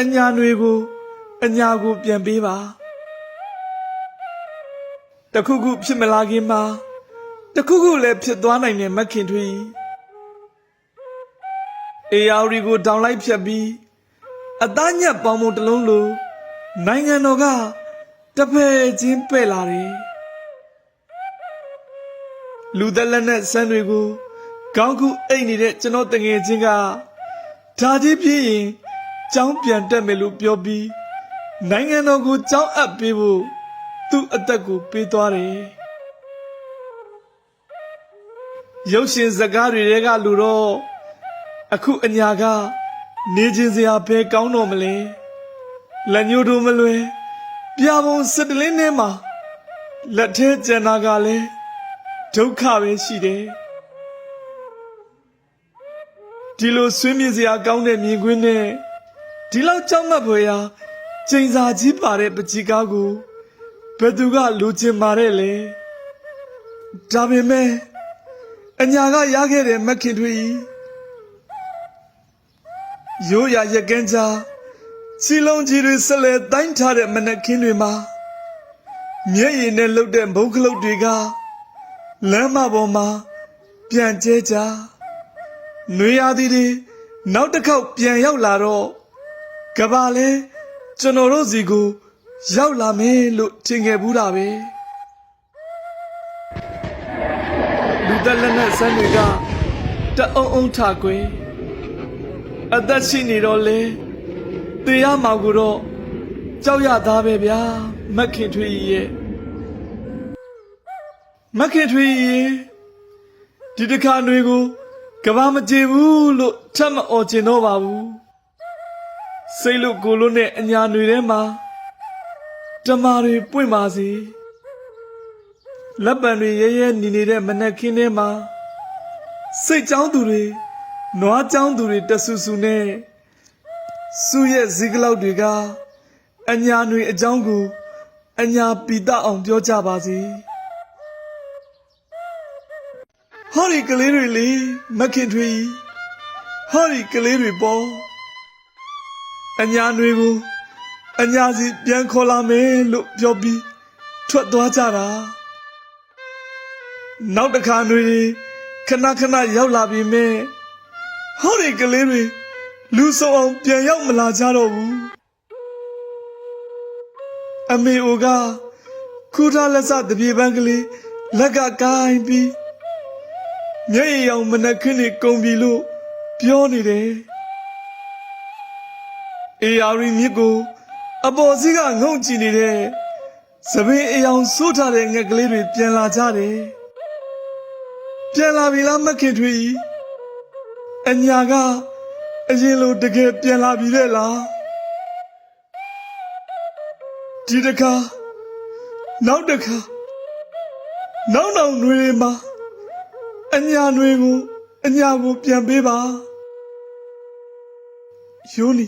အညာတွေကိုအညာကိုပြန်ပေးပါတခုခုဖြစ်မလာခင်မှာတခုခုလည်းဖြစ်သွားနိုင်တဲ့မက်ခင်ထွေးအေယာရီကိုတောင်လိုက်ဖြတ်ပြီးအသားညက်ပေါင်းမတစ်လုံးလိုနိုင်ငံတော်ကတဖယ်ချင်းပဲ့လာတယ်လူသက်လက်နဲ့ဆန်းတွေကိုကောင်းခုအိတ်နေတဲ့ကျွန်တော်တငယ်ချင်းကဓာကြီးပြင်းရင် ကျောင်းပြန်တက်မယ်လို့ပြောပြီးနိုင်ငံတော်ကိုကျောင်းအပ်ပေးဖို့သူ့အသက်ကိုပေးသွားတယ်ရုပ်ရှင်ဇာတ်ကားတွေထဲကလူတော့အခုအညာကနေခြင်းစရာပဲကောင်းတော့မလဲလက်ညှိုးတို့မလွယ်ပြပုံစက်တလင်းထဲမှာလက်ထဲကျန်တာကလည်းဒုက္ခပဲရှိတယ်ဒီလိုဆွေးမြေ့စရာကောင်းတဲ့မြင်ကွင်းနဲ့ ဒီလောက်ကြောက်မက်ဖွယ်ရာကျိန်စာကြီးပါတဲ့ပကြီးကားကိုဘယ်သူကလူချင်ပါတဲ့လဲဒါပေမဲ့အညာကရခဲ့တဲ့မက်ခင်ထွေးကြီးရိုးရာရက်ကန်းချာချီလုံးကြီးတွေဆက်လက်တိုင်းထားတဲ့မနက်ခင်းတွေမှာမျက်ရည်နဲ့လှုပ်တဲ့ဘုံခလုတ်တွေကလမ်းမပေါ်မှာပြန်ကျဲကြနွေရာသီတွေနောက်တစ်ခေါက်ပြန်ရောက်လာတော့ ကဘာလဲကျွန်တော်တို့စီကိုရောက်လာမယ်လို့ထင်ခဲ့ဘူးတာပဲလူသက်လက်နဲ့ဆန်းတွေကတအုံအုံထကွယ်အသက်ရှိနေတော့လေတရားမှာကိုတော့ကြောက်ရသားပဲဗျာမက်ခင်ထွေးကြီးရဲ့မက်ခင်ထွေးကြီးရဲ့ဒီတစ်ခါຫນွေကိုကဘာမကြေဘူးလို့ထပ်မအော်ကျင်တော့ပါဘူး စိတ်လို့ကိုလို့နဲ့အညာတွေထဲမှာတမာတွေပွင့်ပါစေလက်ပံတွေရဲရဲနေနေတဲ့မနက်ခင်းထဲမှာစိတ်ကြောင်းသူတွေနွားကြောင်းသူတွေတဆူဆူနဲ့စုရဲ့ဇီးကလောက်တွေကအညာတွေအကြောင်းကိုအညာပီတအောင်ပြောကြပါစေဟောဒီကလေးတွေလေမခင်ထွေးဟောဒီကလေးတွေပေါ့ အညာနွေကိုအညာစီပြန်ခေါ်လာမယ်လို့ပြောပြီးထွက်သွားကြတာနောက်တစ်ခါနွေခဏခဏရောက်လာပြီမဲ့ဟောဒီကလေးတွေလူဆောင်အောင်ပြန်ရောက်မလာကြတော့ဘူးအမေအိုကခူထားလက်စတပြေပန်းကလေးလက်ကကိုင်းပြီးမျက်ရည်အောင်မနှက်ခင်းနေကုန်ပြီလို့ပြောနေတယ် အေယာရီမြစ်ကိုအပေါ်စီးကငုံကြည့်နေတဲ့သပင်အယောင်ဆိုးထားတဲ့ငှက်ကလေးတွေပြန်လာကြတယ်ပြန်လာပြီလားမခင်ထွေးကြီးအညာကအရင်လိုတကယ်ပြန်လာပြီတဲ့လားဒီတခါနောက်တခါနောက်နောက်ຫນွေတွေမှာအညာຫນွေကိုအညာကိုပြန်ပေးပါယိုနီ